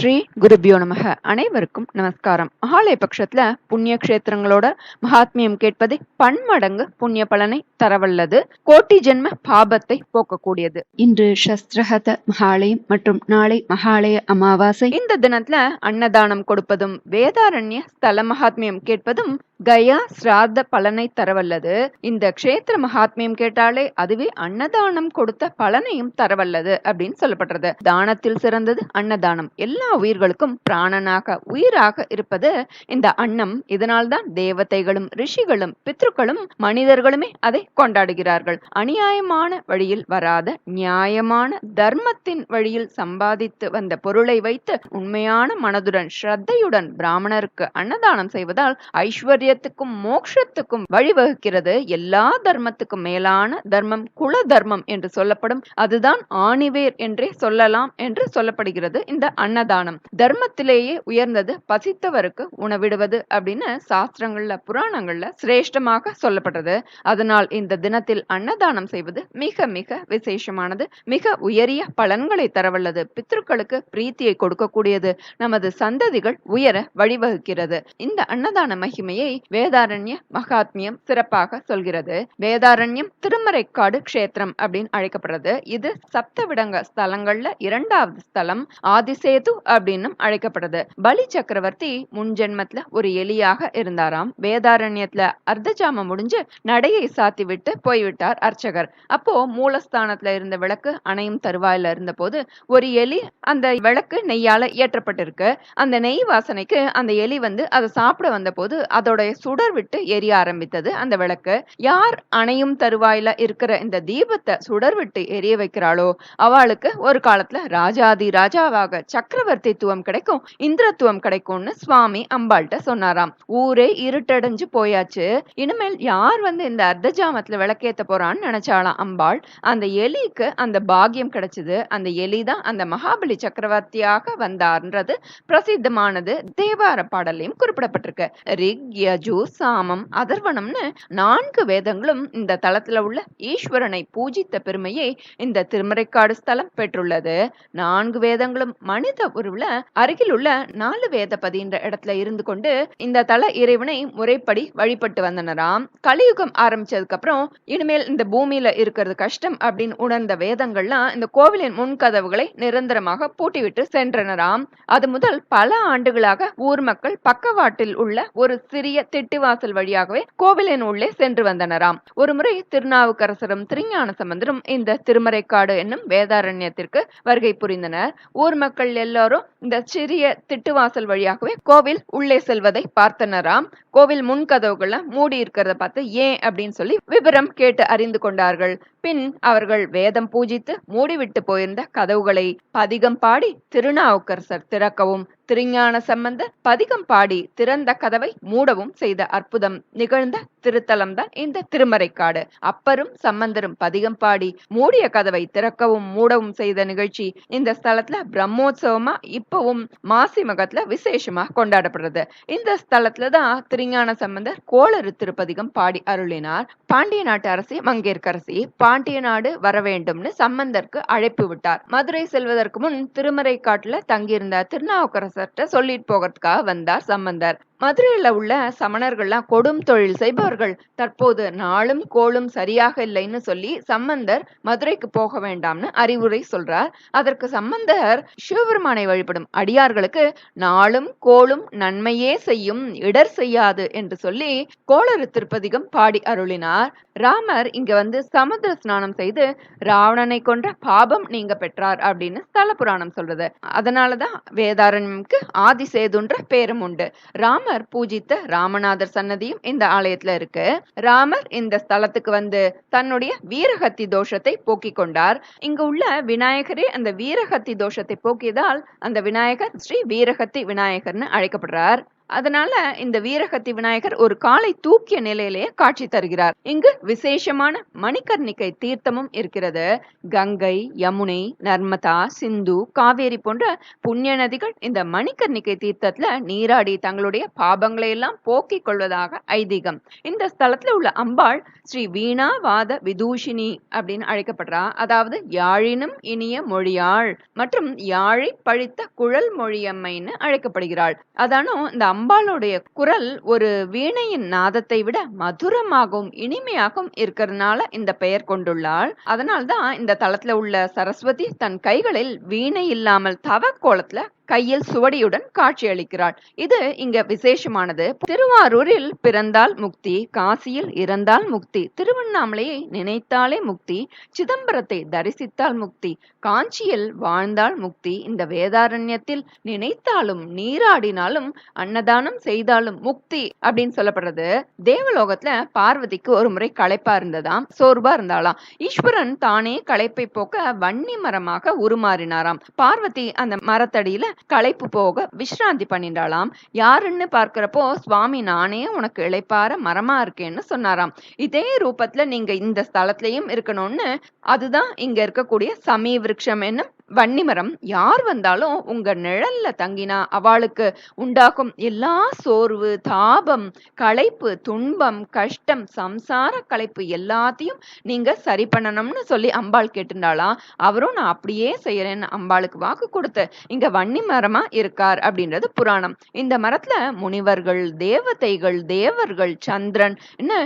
ஸ்ரீ குருபியோ நமக. அனைவருக்கும் நமஸ்காரம். மகாலய பட்சத்துல புண்ணிய கஷேத்திரங்களோட மகாத்மியம் கேட்பது பன்மடங்கு புண்ணிய பலனை தரவல்லது. கோட்டி ஜென்ம பாபத்தை போக்கக்கூடியது. இன்று சஸ்திரஹத மகாலயம் மற்றும் நாளை மகாலய அமாவாசை. இந்த தினத்துல அன்னதானம் கொடுப்பதும் வேதாரண்ய ஸ்தல மகாத்மியம் கேட்பதும் கயா சிராத்த பலனை தரவல்லது. இந்த க்ஷேத்திர மகாத்மியம் கேட்டாலே அதுவே அன்னதானம் கொடுத்த பலனையும் தரவல்லது அப்படின்னு சொல்லப்படுறது. தானத்தில் சிறந்தது அன்னதானம். எல்லா உயிர்களுக்கும் பிராணனாக உயிராக இருப்பது இந்த அன்னம். இதனால்தான் தேவதைகளும் ரிஷிகளும் பித்ருக்களும் மனிதர்களுமே அதை கொண்டாடுகிறார்கள். அநியாயமான வழியில் வராத நியாயமான தர்மத்தின் வழியில் சம்பாதித்து வந்த பொருளை வைத்து உண்மையான மனதுடன் ஸ்ரத்தையுடன் பிராமணருக்கு அன்னதானம் செய்வதால் ஐஸ்வர்யத்துக்கும் மோட்சத்துக்கும் வழிவகுக்கிறது. எல்லா தர்மத்துக்கும் மேலான தர்மம் குல தர்மம் என்று சொல்லப்படும். அதுதான் ஆணிவேர் என்றே சொல்லலாம் என்று சொல்லப்படுகிறது இந்த அன்னதானம். தர்மத்திலேயே உயர்ந்தது பசித்தவருக்கு உணவிடுவது அப்படின்னு சாஸ்திரங்கள்ல புராணங்கள்ல சிரேஷ்டமாக சொல்லப்பட்டது அதனால் இந்த தினத்தில் அன்னதானம் செய்வது மிக மிக விசேஷமானது. மிக உயரிய பலன்களை தரவல்லது. பித்ருக்களுக்கு பிரீத்தியை கொடுக்கக்கூடியது. நமது சந்ததிகள் உயர வழிவகுக்கிறது. இந்த அன்னதான மகிமையை வேதாரண்ய மகாத்மியம் சிறப்பாக சொல்கிறது. வேதாரண்யம் திருமறைக்காடு கஷேத்திரம் அப்படின்னு அழைக்கப்படுறது. இது சப்தவிடங்க ஸ்தலங்கள்ல இரண்டாவது ஸ்தலம் ஆதிசேது அப்படின்னு அழைக்கப்படுது. பலி சக்கரவர்த்தி முன்ஜென்மத்துல ஒரு எலியாக இருந்தாராம். வேதாரண்யத்துல அர்த்தஜாம முடிஞ்சு நடையை சாத்தி விட்டு போய்விட்டார் அர்ச்சகர். அப்போ மூலஸ்தானத்துல இருந்த விளக்கு அணையும் தருவாயில இருந்த போது ஒரு எலி அந்த விளக்கு நெய்யால ஏற்றப்பட்டிருக்கு. அந்த நெய் வாசனைக்கு அந்த எலி வந்து அதை சாப்பிட வந்த போது அதோடைய சுடர் விட்டு எரிய ஆரம்பித்தது அந்த விளக்கு. யார் அணையும் தருவாயில இருக்கிற இந்த தீபத்தை சுடர் விட்டு எரிய வைக்கிறாளோ அவளுக்கு ஒரு காலத்துல ராஜாதி ராஜாவாக சக்கரவர்த்தித்துவம் கிடைக்கும் இந்திரத்துவம் கிடைக்கும்னு சுவாமி அம்பாள்கிட்ட சொன்னாராம். ஊரே இருட்டடைஞ்சு போயாச்சு. இனிமேல் யார் வந்து இந்த அர்த்த ஜாமத்துல விளக்கேத்த போறான்னு நினைச்சாலாம் அம்பாள். அந்த எலிக்கு அந்த பாகியம் கிடைச்சது. அந்த எலி தான் அந்த மகாபலி சக்கரவர்த்தியாக வந்தார்ன்றது பிரசித்தமானது தேவார பாடலையும் குறிப்பிடப்பட்டிருக்கு. ரிக் யஜு சாமம் அதர்வனம்னு நான்கு வேதங்களும் இந்த தலத்துல உள்ள ஈஸ்வரனை பூஜித்த பெருமையை இந்த திருமறைக்காடு ஸ்தலம் பெற்றுள்ளது. நான்கு வேதங்களும் மனித உருவில் அருகில் உள்ள நாலு வேதபதின்ற இடத்துல இருந்து கொண்டு இந்த தல இறைவனை முறைப்படி வழிபட்டு வந்தனராம். கலியுகம் ஆரம்பிச்சதுக்கு அப்புறம் இனிமேல் இந்த பூமியில இருக்கிறது கஷ்டம் அப்படின்னு உணர்ந்த வேதங்கள்லாம் இந்த கோவிலின் முன்கதவுகளை நிரந்தரமாக பூட்டிவிட்டு சென்றனராம். அது முதல் பல ஆண்டுகளாக ஊர் மக்கள் பக்கவாட்டில் உள்ள ஒரு சிறிய திட்டுவாசல் வழியாகவே கோவிலின் உள்ளே சென்று வந்தனராம். ஒருமுறை திருநாவுக்கரசரும் திருஞான சம்பந்தரும் இந்த திருமறைக்காடு என்னும் வேதாரண்யத்திற்கு வருகை புரிந்தனர். ஊர் மக்கள் எல்லாரும் இந்த சிறிய திட்டுவாசல் வழியாகவே கோவில் உள்ளே செல்வதை பார்த்தனராம். கோவில் முன்கதவுகள்ல மூடி இருக்கிறத பார்த்து ஏன்? அப்படின்னு சொல்லி விபரம் கேட்டு அறிந்து கொண்டார்கள். பின் அவர்கள் வேதம் பூஜித்து மூடிவிட்டு போயிருந்த கதவுகளை பதிகம் பாடி திருநாவுக்கரசர் திறக்கவும் திருஞான சம்பந்தர் பதிகம் பாடி திறந்த கதவை மூடவும் செய்த அற்புதம். நிகழ்ந்த திருத்தலம் தான் இந்த திருமறைக்காடு. அப்பரும் சம்பந்தரும் பதிகம் பாடி மூடிய கதவை திறக்கவும் மூடவும் செய்த நிகழ்ச்சி இந்த ஸ்தலத்துல பிரம்மோற்சவமா இப்பவும் மாசி மகத்துல விசேஷமா கொண்டாடப்படுறது. இந்த ஸ்தலத்துல தான் திருஞான சம்பந்தர் கோளறு திருப்பதிகம் பாடி அருளினார். பாண்டிய நாட்டு அரசி மங்கேற்கரசி பாண்டிய நாடு வர வேண்டும்னு சம்பந்தருக்கு அழைப்பு விட்டார். மதுரை செல்வதற்கு முன் திருமறைக்காட்டுல தங்கியிருந்த திருநாவுக்கரசர்கிட்ட சொல்லிட்டு போகிறதுக்காக வந்தார் சம்பந்தர். மதுரையில உள்ள சமணர்கள்லாம் கொடும் தொழில் செய்பவர்கள். தற்போது நாளும் கோளும் சரியாக இல்லைன்னு சொல்லி சம்பந்தர் மதுரைக்கு போக வேண்டாம்னு அறிவுரை சொல்றார். அதற்கு சம்பந்தர் சிவபெருமானை வழிபடும் அடியார்களுக்கு நாளும் கோளும் நன்மையே செய்யும் இடர் செய்யாது என்று சொல்லி கோளறு திருப்பதிகம் பாடி அருளினார். ராமர் இங்க வந்து சமுத்திர ஸ்நானம் செய்து ராவணனை கொன்ற பாபம் நீங்க பெற்றார் அப்படின்னு ஸ்தல புராணம் சொல்றது. அதனாலதான் வேதாரண்யம்க்கு ஆதிசேதுன்ற பேரும் உண்டு. ராமர் ராமர் பூஜித்த ராமநாதர் சன்னதியும் இந்த ஆலயத்துல இருக்கு. ராமர் இந்த ஸ்தலத்துக்கு வந்து தன்னுடைய வீரகத்தி தோஷத்தை போக்கிக் கொண்டார். இங்க உள்ள விநாயகரே அந்த வீரகத்தி தோஷத்தை போக்கியதால் அந்த விநாயகர் ஸ்ரீ வீரகத்தி விநாயகர்னு அழைக்கப்படுறார். அதனால இந்த வீரகத்தி விநாயகர் ஒரு காலை தூக்கிய நிலையிலேயே காட்சி தருகிறார். இங்கு விசேஷமான மணிக்கர்ணிக்கை தீர்த்தமும் இருக்கிறது. கங்கை யமுனை நர்மதா சிந்து காவேரி போன்ற புண்ணிய நதிகள் இந்த மணிக்கர்ணிக்கை தீர்த்தத்துல நீராடி தங்களுடைய பாபங்களை எல்லாம் போக்கிக் கொள்வதாக ஐதீகம். இந்த ஸ்தலத்துல உள்ள அம்பாள் ஸ்ரீ வீணா வாத விதூஷினி அப்படின்னு அழைக்கப்படுறா. அதாவது யாழினும் இனிய மொழியாள் மற்றும் யாழை பழித்த குழல் மொழியம்மைன்னு அழைக்கப்படுகிறாள். அதானும் இந்த அம்பாளுடைய குரல் ஒரு வீணையின் நாதத்தை விட மதுரமாகவும் இனிமையாகவும் இருக்கிறதுனால இந்த பெயர் கொண்டுள்ளாள். அதனால்தான் இந்த தளத்துல உள்ள சரஸ்வதி தன் கைகளில் வீணை இல்லாமல் தவ கோலத்துல கையில் சுவடியுடன் காட்சியளிக்கிறாள். இது இங்க விசேஷமானது. திருவாரூரில் பிறந்தால் முக்தி காசியில் இறந்தால் முக்தி திருவண்ணாமலையை நினைத்தாலே முக்தி சிதம்பரத்தை தரிசித்தால் முக்தி காஞ்சியில் வாழ்ந்தால் முக்தி இந்த வேதாரண்யத்தில் நினைத்தாலும் நீராடினாலும் அன்னதானம் செய்தாலும் முக்தி அப்படின்னு சொல்லப்படுறது. தேவலோகத்துல பார்வதிக்கு ஒரு முறை களைப்பா இருந்ததாம் சோர்வா இருந்தாலாம் ஈஸ்வரன் தானே களைப்பை போக்க வன்னி மரமாக உருமாறினாராம். பார்வதி அந்த மரத்தடியில களைப்பு போக விஸ்ராந்தி பண்ணிடலாம் யாருன்னு பார்க்கிறப்போ சுவாமி நானே உனக்கு இழைப்பார மரமா இருக்கேன்னு சொன்னாராம். இதே ரூபத்துல நீங்க இந்த ஸ்தலத்திலையும் இருக்கணும்னு அதுதான் இங்க இருக்கக்கூடிய சமீ விருட்சம் என்னும் வன்னிமரம் யார் வந்தாலும் உங்க நிழல்ல தங்கினா அவளுக்கு உண்டாகும் எல்லா சோர்வு தாபம் களைப்பு துன்பம் கஷ்டம் சம்சார களைப்பு எல்லாத்தையும் நீங்க சரி பண்ணணும்னு சொல்லி அம்பாள் கேட்டிருந்தாளாம் அவரும் நான் அப்படியே செய்யறேன்னு அம்பாளுக்கு வாக்கு கொடுத்து இங்க வன்னி மரமா இருக்கார் அப்படின்றது புராணம். இந்த மரத்துல முனிவர்கள் தேவதைகள் தேவர்கள் சந்திரன்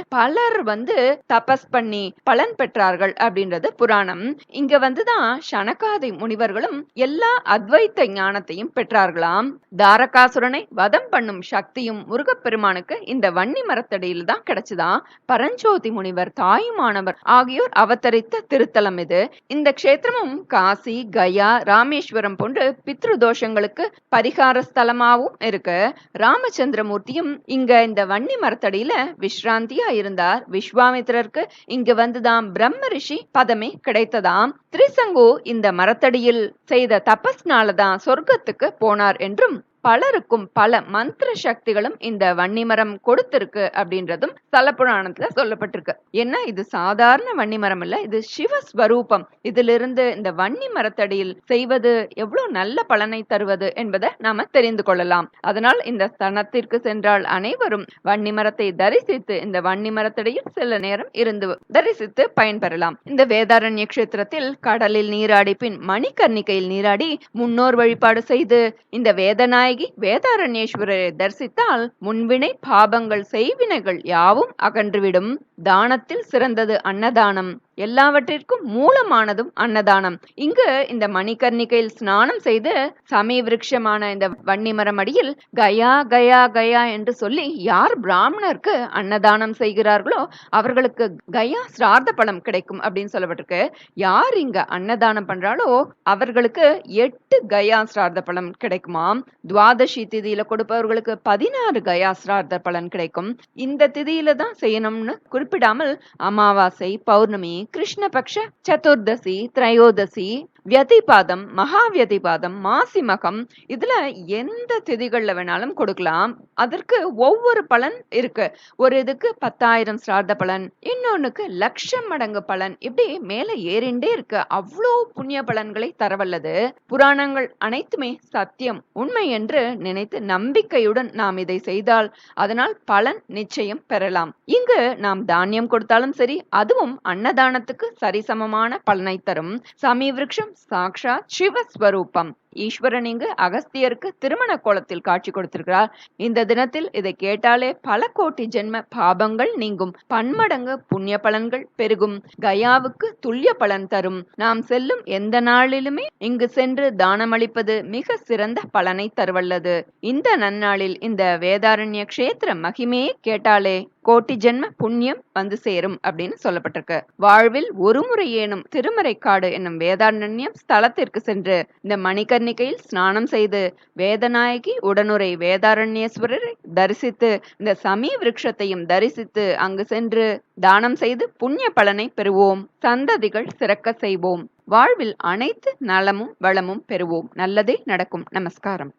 பலர் வந்து தபஸ் பண்ணி பலன் பெற்றார்கள் அப்படின்றது புராணம். இங்க வந்துதான் சனகாதை முனி முனிவர்களும் எல்லா அத்வைத்த ஞானத்தையும் பெற்றார்களாம். தாரகாசுரனை வதம் பண்ணும் சக்தியும் முருகப்பெருமானுக்கு இந்த வன்னி மரத்தடியில் தான் கிடைச்சுதான் பரஞ்சோதி முனிவர் தாயுமானவர் ஆகியோர் அவதரித்த திருத்தலம் இது. இந்த க்ஷேத்திரமும் காசி கயா ராமேஸ்வரம் போன்று பித்ரு தோஷங்களுக்கு பரிகார ஸ்தலமாகவும் இருக்கு. ராமச்சந்திரமூர்த்தியும் இங்க இந்த வன்னி மரத்தடியில விஸ்ராந்தியா இருந்தார். விஸ்வாமித்திரருக்கு இங்கு வந்துதான் பிரம்ம ரிஷி பதமே கிடைத்ததாம். திரிசங்கு இந்த மரத்தடியில் செய்த தபஸ்னால தான் சொர்க்கத்துக்கு போனார் என்றும் பலருக்கும் பல மந்திர சக்திகளும் இந்த வன்னிமரம் கொடுத்திருக்கு அப்படின்றதும் தலப்புராணத்துல புராணத்துல சொல்லப்பட்டிருக்கு. ஏன்னா இது சாதாரண வன்னிமரம் இல்ல இது சிவஸ்வரூபம். இதிலிருந்து இந்த வன்னி மரத்தடியில் செய்வது எவ்வளவு நல்ல பலனை தருவது என்பதை நாம தெரிந்து கொள்ளலாம். அதனால் இந்த ஸ்தனத்திற்கு சென்றால் அனைவரும் வன்னி மரத்தை தரிசித்து இந்த வன்னி மரத்தடியில் சில நேரம் இருந்து தரிசித்து பயன்பெறலாம். இந்த வேதாரண்ய கஷேத்திரத்தில் கடலில் நீராடி பின் மணிக்கர்ணிக்கையில் நீராடி முன்னோர் வழிபாடு செய்து இந்த வேதநாயக நாயகி வேதாரண்யேஸ்வரரை தரிசித்தால் முன்வினை பாபங்கள் செய்வினைகள் யாவும் அகன்றுவிடும். தானத்தில் சிறந்தது அன்னதானம். எல்லாவற்றிற்கும் மூலமானதும் அன்னதானம். இங்கு இந்த மணிகர்ணிகையில் ஸ்நானம் செய்து சமய விருட்சமான இந்த வன்னிமரம் அடியில் கயா கயா கயா என்று சொல்லி யார் பிராமணருக்கு அன்னதானம் செய்கிறார்களோ அவர்களுக்கு கயா சிரார்த்த பழம் கிடைக்கும் அப்படின்னு சொல்லப்பட்டிருக்கு. யார் இங்க அன்னதானம் பண்றாலோ அவர்களுக்கு எட்டு கயா சிரார்த்த பழம் கிடைக்குமாம். துவாதசி திதியில கொடுப்பவர்களுக்கு பதினாறு கயா சிரார்த்த பலன் கிடைக்கும். இந்த திதியில தான் செய்யணும்னு குறிப்பிடாமல் அமாவாசை பௌர்ணமி கிருஷ்ணபக்ஷ சதுர்தசி திரையோதசி வியதிபாதம் மகாவியதிபாதம் மாசிமகம் இதுல எந்த திதிகள்ல வேணாலும் கொடுக்கலாம். அதற்கு ஒவ்வொரு பலன் இருக்கு. ஒரு இதுக்கு பத்தாயிரம் சிரார்த்த பலன் இன்னொன்னுக்கு லட்சம் மடங்கு பலன் இப்படி மேல ஏறிண்டே இருக்கு. அவ்வளோ புண்ணிய பலன்களை தரவல்லது. புராணங்கள் அனைத்துமே சத்தியம் உண்மை என்று நினைத்து நம்பிக்கையுடன் நாம் இதை செய்தால் அதனால் பலன் நிச்சயம் பெறலாம். இங்கு நாம் தானியம் கொடுத்தாலும் சரி அதுவும் அன்னதானத்துக்கு சரிசமமான பலனை தரும். சமீ விருட்சம் சாக்ஷாத் சிவஸ்வரூபம் ஈஸ்வரன் இங்கு அகஸ்தியருக்கு திருமண கோலத்தில் காட்சி கொடுத்திருக்கிறார். இந்த தினத்தில் இதை கேட்டாலே பல கோட்டி ஜென்ம பாபங்கள் நீங்கும். பன்மடங்கு புண்ணிய பலன்கள் பெருகும். கயாவுக்கு துல்லிய பலன் தரும். நாம் செல்லும் எந்த நாளிலுமே இங்கு சென்று தானமளிப்பது மிக சிறந்த பலனை தருவல்லது. இந்த நன்னாளில் இந்த வேதாரண்ய கஷேத்திர மகிமையை கேட்டாலே கோட்டி ஜென்ம புண்ணியம் வந்து சேரும் அப்படின்னு சொல்லப்பட்டிருக்கு. வாழ்வில் ஒரு முறையேனும் திருமறைக்காடு என்னும் வேதாரண்யம் ஸ்தலத்திற்கு சென்று இந்த மணிகர் கன்னிகையில் ஸ்நானம் செய்து வேதநாயகி உடனுரை வேதாரண்யேஸ்வரரை தரிசித்து இந்த சமீ விருட்சத்தையும் தரிசித்து அங்கு சென்று தானம் செய்து புண்ணிய பலனை பெறுவோம். சந்ததிகள் சிறக்க செய்வோம். வாழ்வில் அனைத்து நலமும் வளமும் பெறுவோம். நல்லதே நடக்கும். நமஸ்காரம்.